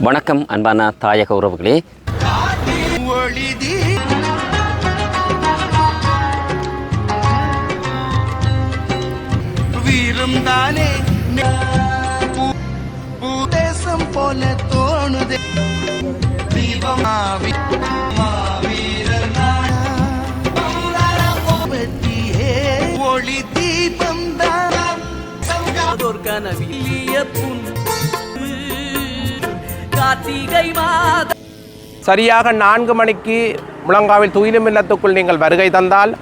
வணக்கம் அன்பான தாயக உறவுகளே ஒளிதி வீரம் தானே தேசம் போல தோணுதே ஒளி தீபம் தான் அதோர் கனவிலிய புன் கார்த்திகை மாத சரியாக நான்கு மணிக்கு முழங்காவில் துயிலும் இல்லத்துக்குள் நீங்கள் வருகை தந்தால்.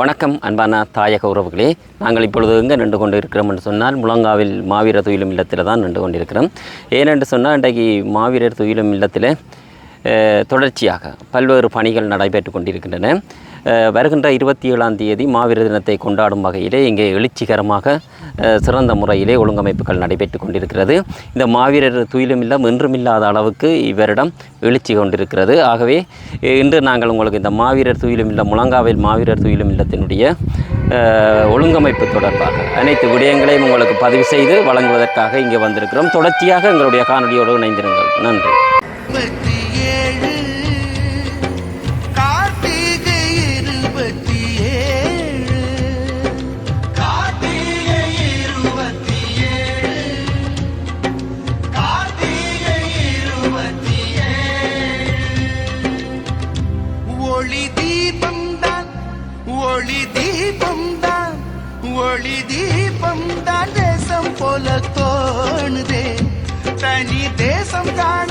வணக்கம் அன்பான தாயக உறவுகளே. நாங்கள் இப்பொழுது எங்கே நின்று கொண்டு இருக்கிறோம் என்று சொன்னால் முழங்காவில் மாவீரர் துயிலும் இல்லத்தில் தான் நின்று கொண்டிருக்கிறோம். ஏனென்று சொன்னால் இன்றைக்கு மாவீரர் துயிலும் இல்லத்தில் தொடர்ச்சியாக பல்வேறு பணிகள் நடைபெற்று கொண்டிருக்கின்றன. வருகின்ற இருபத்தி ஏழாம் தேதி மாவீரர் தினத்தை கொண்டாடும் வகையிலே இங்கே எழுச்சிகரமாக சிறந்த முறையிலே ஒழுங்கமைப்புகள் நடைபெற்று கொண்டிருக்கிறது. இந்த மாவீரர் துயிலும் இல்லம் என்றுமில்லாத அளவுக்கு இவரிடம் எழுச்சி கொண்டிருக்கிறது. ஆகவே இன்று நாங்கள் உங்களுக்கு இந்த மாவீரர் துயிலும் முழங்காவில் மாவீரர் துயிலும் இல்லத்தினுடைய ஒழுங்கமைப்பு தொடர்பாக அனைத்து விடயங்களையும் உங்களுக்கு பதிவு செய்து வழங்குவதற்காக இங்கே வந்திருக்கிறோம். தொடர்ச்சியாக எங்களுடைய காணொலியோடு இணைந்திருங்கள். நன்றி. தோணுதே. தனி தேசம் காண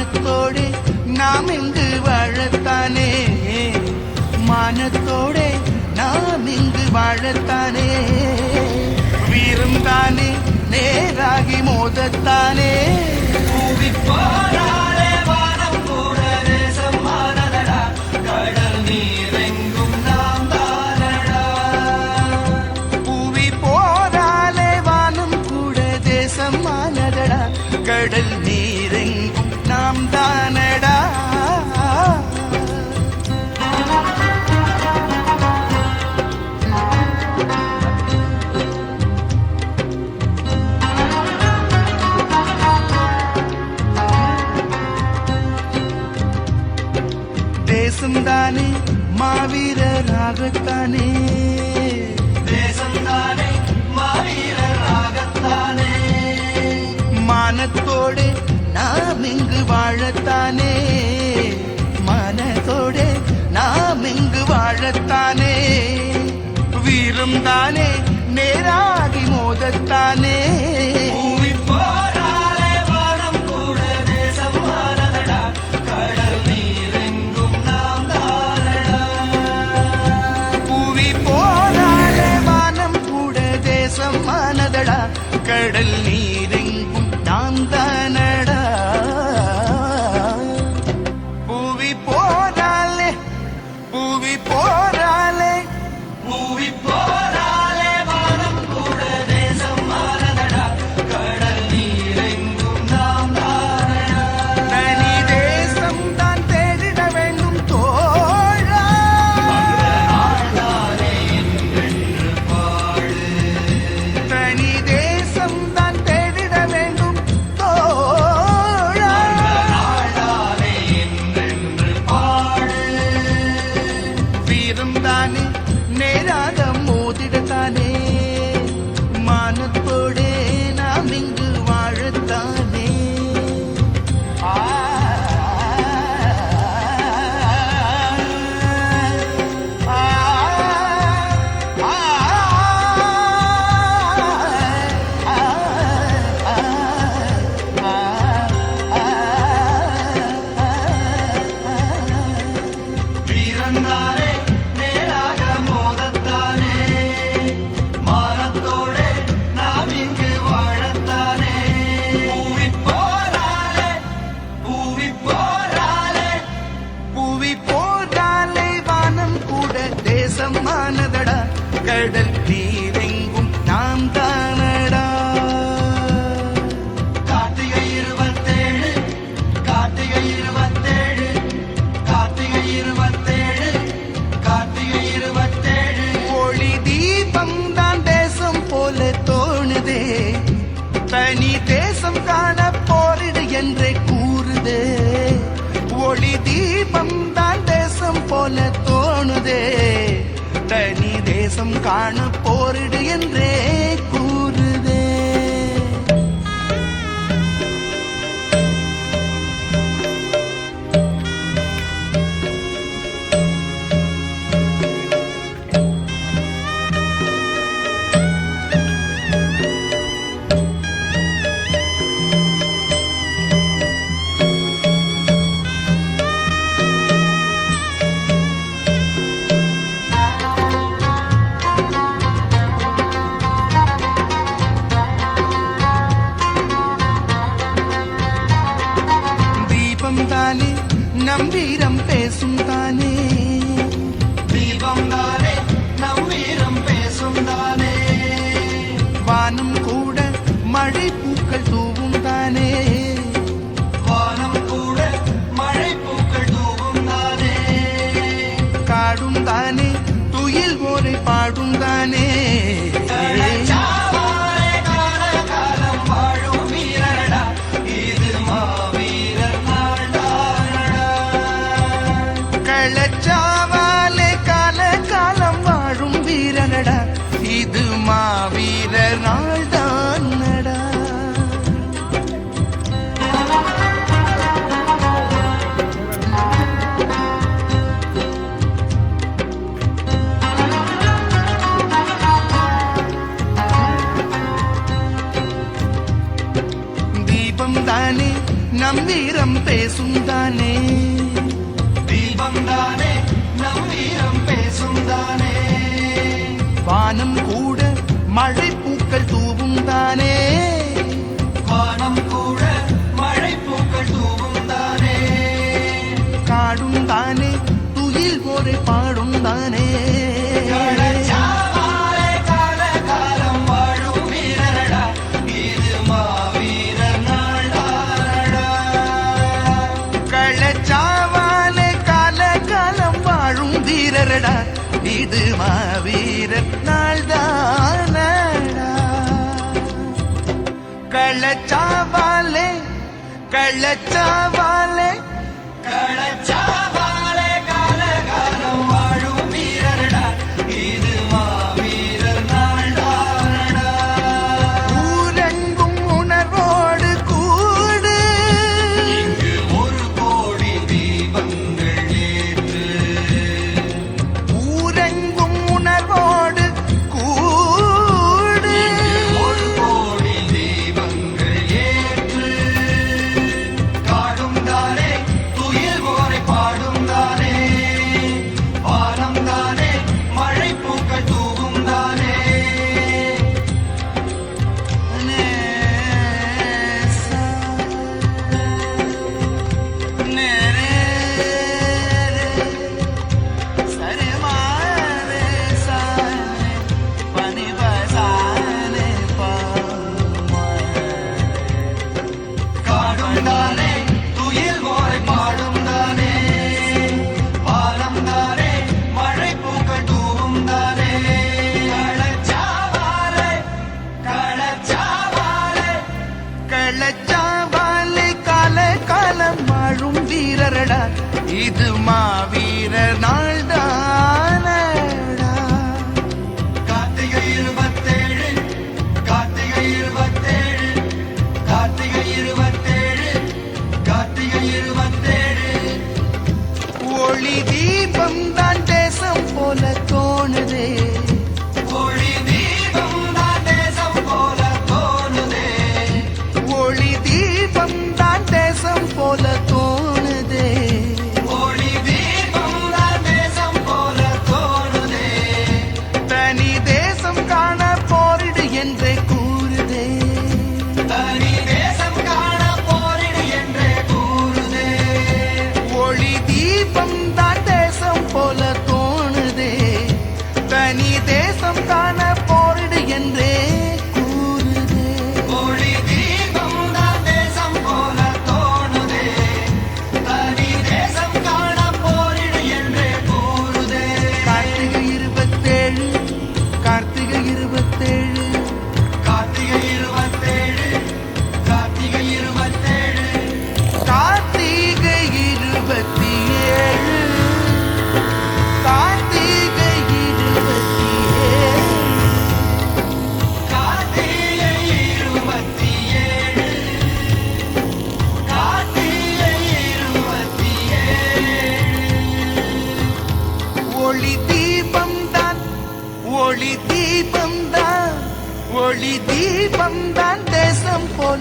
மானத்தோடு நாம் இங்கு வாழத்தானே. மானத்தோடு நாம் இங்கு வாழத்தானே. வீரம் தானே நேராகி மோதத்தானே. பூவி போராளே வானம் கூட தேசம் மானதடா கடல் வாழத்தானே வீரம் தானே? நேராகி மோதத்தானே? தேசம் காண போரிடு. தானே நம் வீரம் பேசும் தானே. தீபம் தானே நம் வீரம் பேசும் தானே. வானம் கூட மழை பூக்கள் தூவும் தானே. வானம் கூட மழை பூக்கள் தூவும் தானே. காடும் தானே துயில் போரை பாடும் தானே. நாளடா இது மாவீரர் நாள் தானடா கள்ளச்சாவாலே கள்ளச்சாவா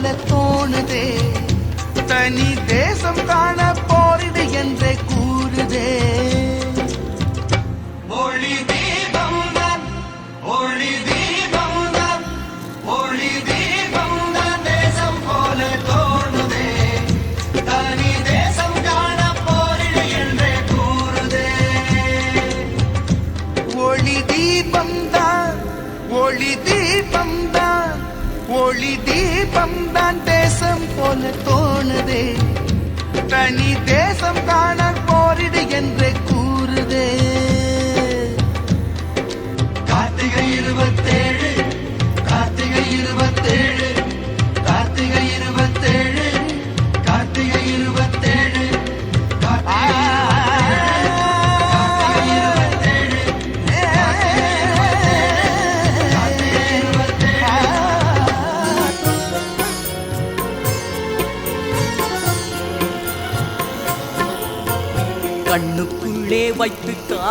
போல தோணுதே. தனி தேசம் காண தீபம் தான் தேசம் போல தோணுதே. தனி தே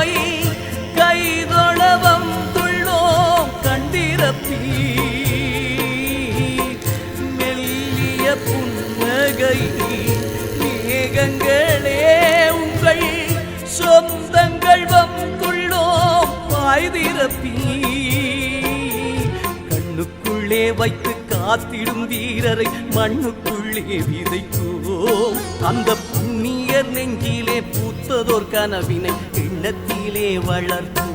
உம்மை கைதொழவம் துள்ளோம் கண்டிரப்பி மெல்லிய புன்னகை மேகங்களே உங்கள் சொந்தங்கள் வந்துள்ளோம் பாய்திரப்பி. கண்ணுக்குள்ளே வைத்து காத்திடும் வீரரை மண்ணுக்குள்ளே விதைத்தோம் அந்த புண்ணியர் நெஞ்சிலே பூத்ததோர் கனவினை உள்ளத்திலே வளர்த்தோம்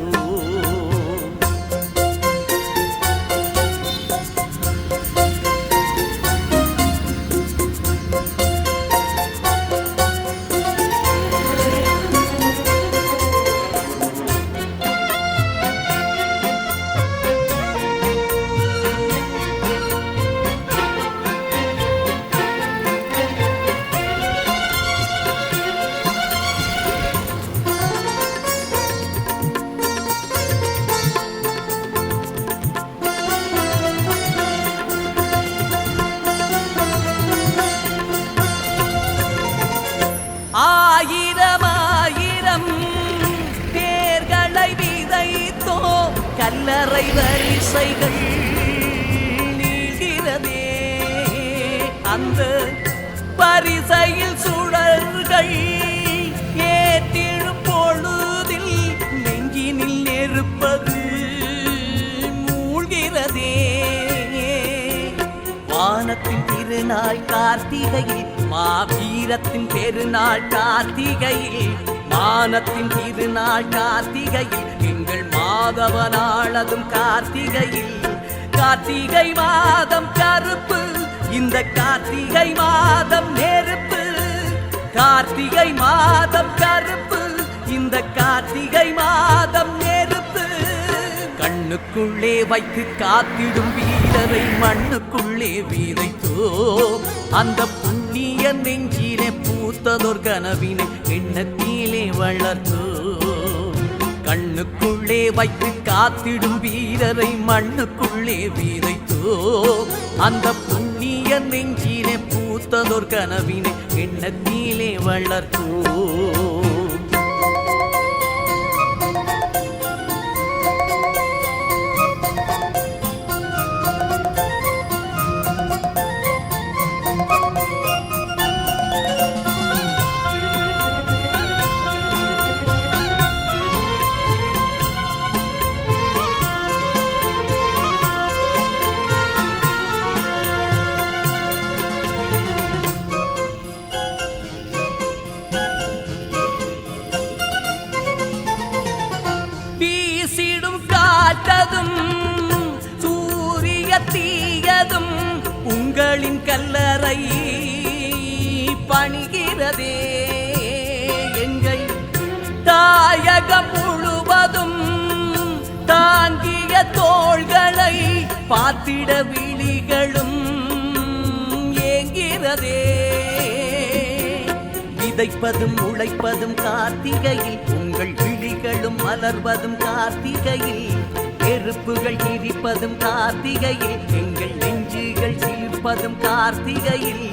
பெருநாள் கார்த்திகையில் மாவீரத்தின் பெருநாள் கார்த்திகையில் மானத்தின் திருநாள் கார்த்திகையில் எங்கள் மாதவ நாளதும் கார்த்திகையில். கார்த்திகை மாதம் கருப்பு இந்த கார்த்திகை மாதம் நெருப்பு. கார்த்திகை மாதம் கருப்பு இந்த கார்த்திகை மாதம் நெருப்பு மண்ணுக்குள்ளே வைத்து காத்திடும் வீரரை மண்ணுக்குள்ளே விதைத்தோ. அந்த புண்ணிய நெஞ்சிலே பூத்ததோர் கனவினை எண்ணத்திலே வளர்த்தோ. கண்ணுக்குள்ளே வைத்து காத்திடும் வீரரை மண்ணுக்குள்ளே விதைத்தோ. அந்த புண்ணிய நெஞ்சிலே பூத்ததோர் கனவினை எண்ணத்திலே வளர்த்தோ. விதைப்பதும் உழைப்பதும் கார்த்திகையில் உங்கள் விழிகளும் மலர்வதும் கார்த்திகையில் நெருப்புகள் எரிப்பதும் கார்த்திகையில் எங்கள் நெஞ்சுகள் சிரிப்பதும் கார்த்திகையில்.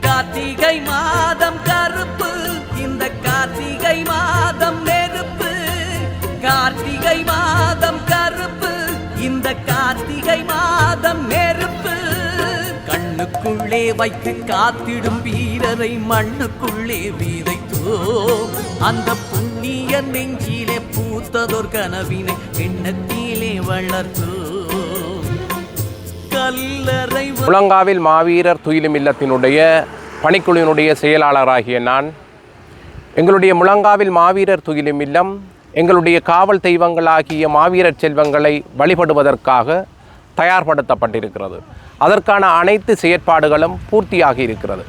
கார்த்திகை மாதம் கருப்பு இந்த கார்த்திகை மாதம் நெருப்பு. கார்த்திகை மாதம் கருப்பு இந்த கார்த்திகை மாதம் நெருப்பு. கண்ணுக்குள்ளே வைத்து காத்திடும் வீரரை மண்ணுக்குள்ளே விதைத்தோ. அந்த புண்ணிய நெஞ்சிலே பூத்ததோர் கனவினை எண்ணத்திலே வளர்த்தோ. கல்லறை உலங்காவில் மாவீரர் துயிலும் இல்லத்தினுடைய பணிக்குழுவினுடைய செயலாளராகிய நான் எங்களுடைய முழங்காவில் மாவீரர் துயிலும் இல்லம் எங்களுடைய காவல் தெய்வங்களாகிய மாவீரர் செல்வங்களை வழிபடுவதற்காக தயார்படுத்தப்பட்டிருக்கிறது. அதற்கான அனைத்து செயற்பாடுகளும் பூர்த்தியாகி இருக்கிறது.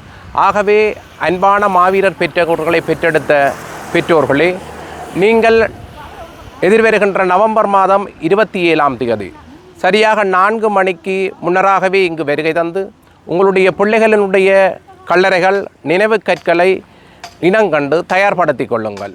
ஆகவே அன்பான மாவீரர் பெற்றோர்களை பெற்றெடுத்த பெற்றோர்களே நீங்கள் எதிர்வருகின்ற நவம்பர் மாதம் இருபத்தி ஏழாம் தேதி சரியாக நான்கு மணிக்கு முன்னராகவே இங்கு வருகை தந்து உங்களுடைய பிள்ளைகளினுடைய கல்லறைகள் நினைவு கற்களை இனங்கண்டு தயார்படுத்தி கொள்ளுங்கள்.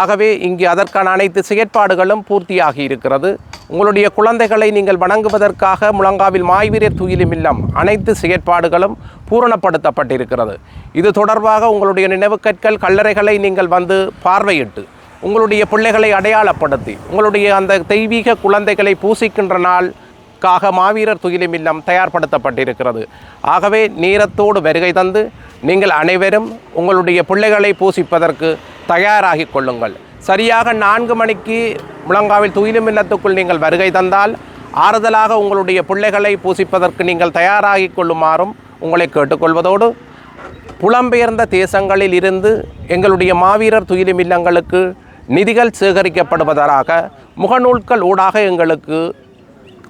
ஆகவே இங்கு அதற்கான அனைத்து செயற்பாடுகளும் பூர்த்தியாகி இருக்கிறது. உங்களுடைய குழந்தைகளை நீங்கள் வணங்குவதற்காக முழங்காவில் மாய்வீரர் துயிலும் இல்லம். அனைத்து செயற்பாடுகளும் பூரணப்படுத்தப்பட்டிருக்கிறது. இது தொடர்பாக உங்களுடைய நினைவு கற்கள் கல்லறைகளை நீங்கள் வந்து பார்வையிட்டு உங்களுடைய பிள்ளைகளை அடையாளப்படுத்தி உங்களுடைய அந்த தெய்வீக குழந்தைகளை பூசிக்கின்ற நாளுக்காக மாவீரர் துயிலும் இல்லம் தயார்படுத்தப்பட்டிருக்கிறது. ஆகவே நேரத்தோடு வருகை தந்து நீங்கள் அனைவரும் உங்களுடைய பிள்ளைகளை பூசிப்பதற்கு தயாராகிக் கொள்ளுங்கள். சரியாக நான்கு மணிக்கு முழங்காவில் துயிலும் இல்லத்துக்குள் நீங்கள் வருகை தந்தால் ஆறுதலாக உங்களுடைய பிள்ளைகளை பூசிப்பதற்கு நீங்கள் தயாராகி கொள்ளுமாறும் உங்களை கேட்டுக்கொள்வதோடு புலம்பெயர்ந்த தேசங்களில் இருந்து எங்களுடைய மாவீரர் துயிலும் இல்லங்களுக்கு நிதிகள் சேகரிக்கப்படுவதாக முகநூல்கள் ஊடாக எங்களுக்கு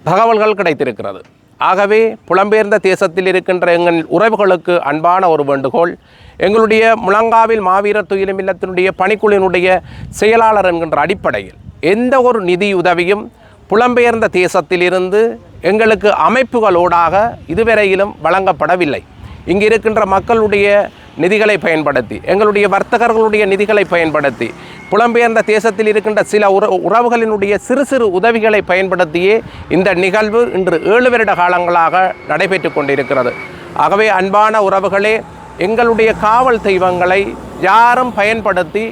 தகவல்கள் கிடைத்திருக்கிறது. ஆகவே புலம்பெயர்ந்த தேசத்தில் இருக்கின்ற எங்கள் உறவுகளுக்கு அன்பான ஒரு வேண்டுகோள் எங்களுடைய முழங்காவில் மாவீரர் துயிலும் இல்லத்தினுடைய பணிக்குழுவினுடைய செயலாளர் என்கின்ற அடிப்படையில் எந்த ஒரு நிதி உதவியும் புலம்பெயர்ந்த தேசத்திலிருந்து எங்களுக்கு அமைப்புகளோடாக இதுவரையிலும் வழங்கப்படவில்லை. இங்கு இருக்கின்ற மக்களுடைய நிதிகளை பயன்படுத்தி எங்களுடைய வர்த்தகர்களுடைய நிதிகளை பயன்படுத்தி புலம்பெயர்ந்த தேசத்தில் இருக்கின்ற சில உற உறவுகளினுடைய சிறு சிறு உதவிகளை பயன்படுத்தியே இந்த நிகழ்வு இன்று ஏழு வருட காலங்களாக நடைபெற்று கொண்டிருக்கிறது. ஆகவே அன்பான உறவுகளே எங்களுடைய காவல் தெய்வங்களை யாரும் பயன்படுத்தி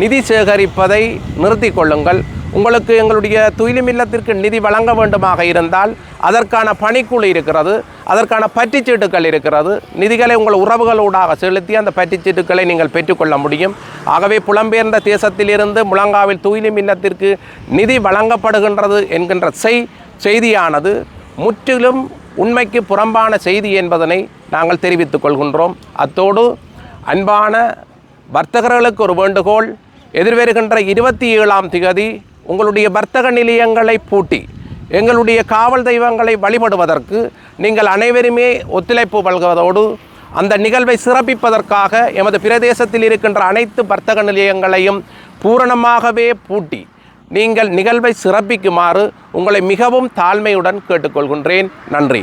நிதி சேகரிப்பதை நிறுத்தி கொள்ளுங்கள். உங்களுக்கு எங்களுடைய துயிலும் இல்லத்திற்கு நிதி வழங்க வேண்டுமாக இருந்தால் அதற்கான பணிக்குழு இருக்கிறது அதற்கான பற்றிச்சீட்டுகள் இருக்கிறது. நிதிகளை உங்கள் உறவுகளூடாக செலுத்தி அந்த பற்றிச்சீட்டுகளை நீங்கள் பெற்றுக்கொள்ள முடியும். ஆகவே புலம்பெயர்ந்த தேசத்திலிருந்து முழங்காவில் துயிலும் இல்லத்திற்கு நிதி வழங்கப்படுகின்றது என்கின்ற செய் செய்தியானது முற்றிலும் உண்மைக்கு புறம்பான செய்தி என்பதனை நாங்கள் தெரிவித்துக் கொள்கின்றோம். அத்தோடு அன்பான வர்த்தகர்களுக்கு ஒரு வேண்டுகோள். எதிர்வருகின்ற இருபத்தி ஏழாம் திகதி உங்களுடைய வர்த்தக நிலையங்களை பூட்டி எங்களுடைய காவல் தெய்வங்களை வழிபடுவதற்கு நீங்கள் அனைவருமே ஒத்துழைப்பு வழங்குவதோடு அந்த நிகழ்வை சிறப்பிப்பதற்காக எமது பிரதேசத்தில் இருக்கின்ற அனைத்து வர்த்தக நிலையங்களையும் பூரணமாகவே பூட்டி நீங்கள் நிகழ்வை சிறப்பிக்குமாறு உங்களை மிகவும் தாழ்மையுடன் கேட்டுக்கொள்கின்றேன். நன்றி.